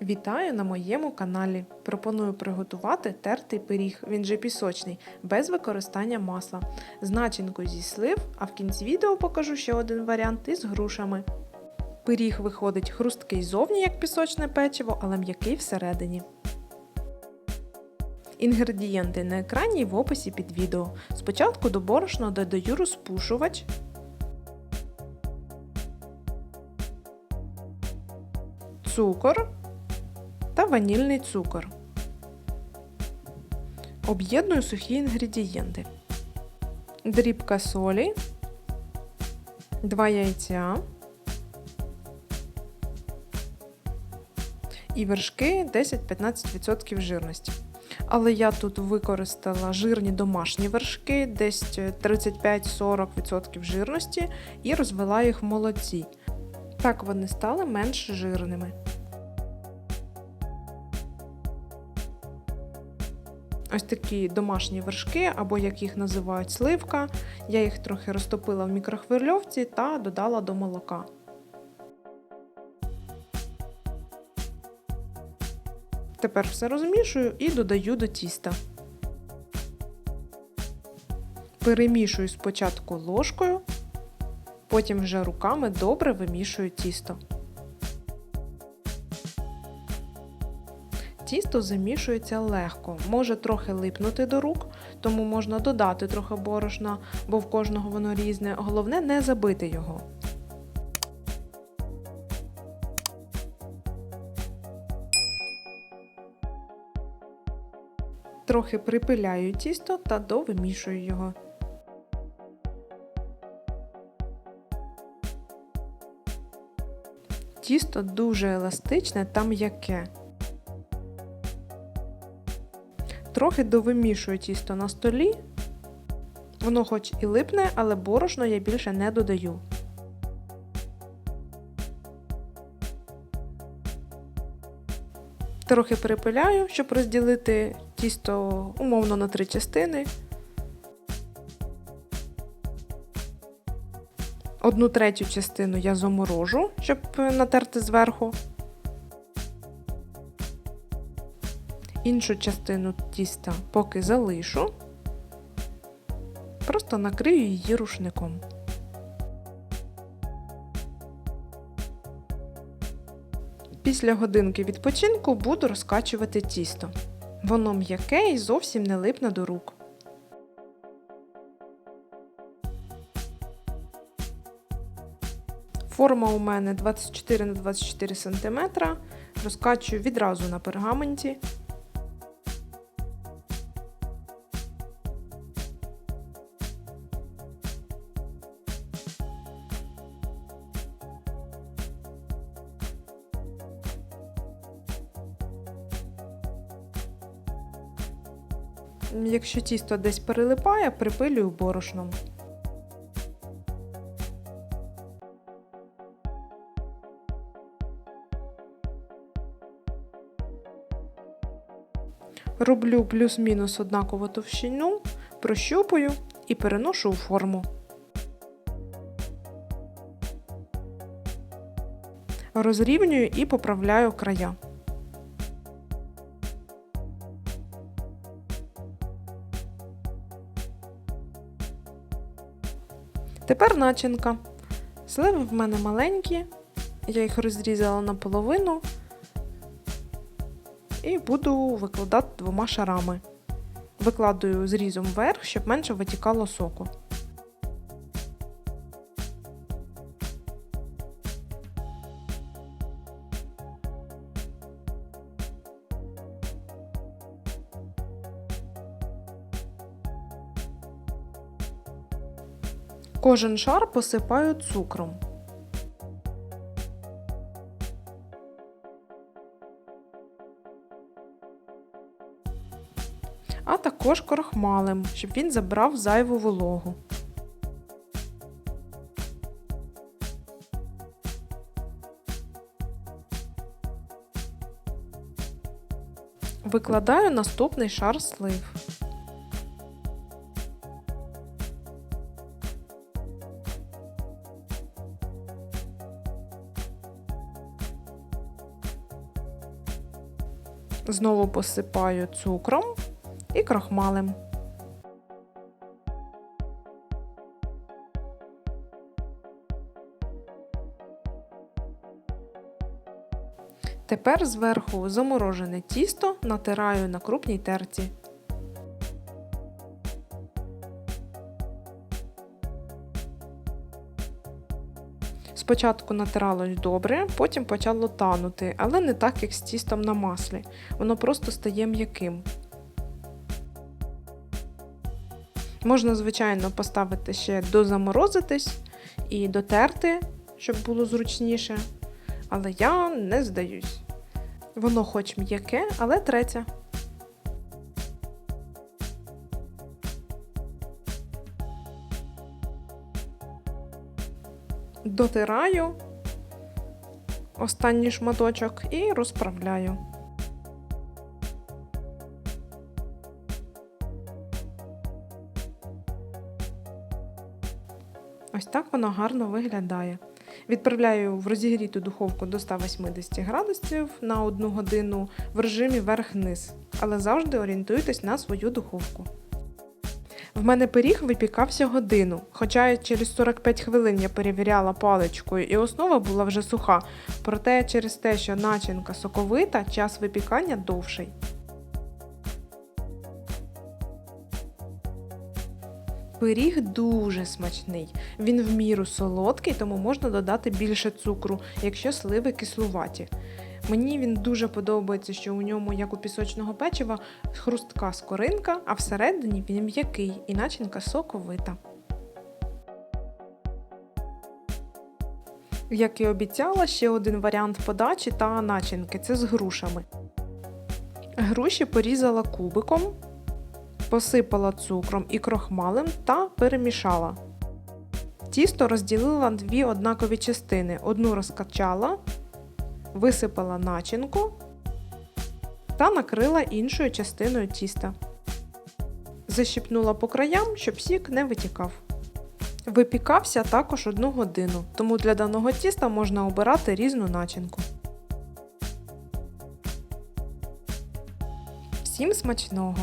Вітаю на моєму каналі. Пропоную приготувати тертий пиріг, він же пісочний, без використання масла, з начинкою зі слив, а в кінці відео покажу ще один варіант із грушами. Пиріг виходить хрусткий зовні, як пісочне печиво, але м'який всередині. Інгредієнти на екрані і в описі під відео. Спочатку до борошна додаю розпушувач, цукор та ванільний цукор. Об'єдную сухі інгредієнти. Дрібка солі, 2 яйця і вершки 10-15% жирності. Але я тут використала жирні домашні вершки, десь 35-40% жирності, і розвела їх в молоці. Так вони стали менш жирними. Ось такі домашні вершки, або як їх називають сливка. Я їх трохи розтопила в мікрохвильовці та додала до молока. Тепер все розмішую і додаю до тіста. Перемішую спочатку ложкою, потім вже руками добре вимішую тісто. Тісто замішується легко, може трохи липнути до рук, тому можна додати трохи борошна, бо в кожного воно різне. Головне не забити його. Трохи припиляю тісто та довимішую його. Тісто дуже еластичне та м'яке. Трохи довимішую тісто на столі. Воно хоч і липне, але борошно я більше не додаю. Трохи перепиляю, щоб розділити тісто умовно на три частини. Одну третю частину я заморожу, щоб натерти зверху. Іншу частину тіста поки залишу, просто накрию її рушником. Після годинки відпочинку буду розкачувати тісто. Воно м'яке і зовсім не липне до рук. Форма у мене 24 на 24 см. Розкачую відразу на пергаменті. Якщо тісто десь перелипає, припилюю борошном. Роблю плюс-мінус однакову товщину, прощупую і переношу у форму. Розрівнюю і поправляю края. Тепер начинка. Сливи в мене маленькі, я їх розрізала наполовину і буду викладати двома шарами. Викладаю зрізом вверх, щоб менше витікало соку. Кожен шар посипаю цукром. А також крохмалем, щоб він забрав зайву вологу. Викладаю наступний шар слив. Знову посипаю цукром і крохмалем. Тепер зверху заморожене тісто натираю на крупній терці. Спочатку натиралось добре, потім почало танути, але не так, як з тістом на маслі. Воно просто стає м'яким. Можна, звичайно, поставити ще дозаморозитись і дотерти, щоб було зручніше. Але я не здаюсь. Воно хоч м'яке, але треться. Дотираю останній шматочок і розправляю. Ось так воно гарно виглядає. Відправляю в розігріту духовку до 180 градусів на 1 годину в режимі верх-низ, але завжди орієнтуйтесь на свою духовку. В мене пиріг випікався годину, хоча через 45 хвилин я перевіряла паличкою і основа була вже суха, проте через те, що начинка соковита, час випікання довший. Пиріг дуже смачний. Він в міру солодкий, тому можна додати більше цукру, якщо сливи кислуваті. Мені він дуже подобається, що у ньому, як у пісочного печива, хрустка скоринка, а всередині він м'який і начинка соковита. Як і обіцяла, ще один варіант подачі та начинки це з грушами. Груші порізала кубиком, посипала цукром і крохмалем та перемішала. Тісто розділила на дві однакові частини. Одну розкачала, висипала начинку та накрила іншою частиною тіста. Защіпнула по краям, щоб сік не витікав. Випікався також одну годину, тому для даного тіста можна обирати різну начинку. Всім смачного!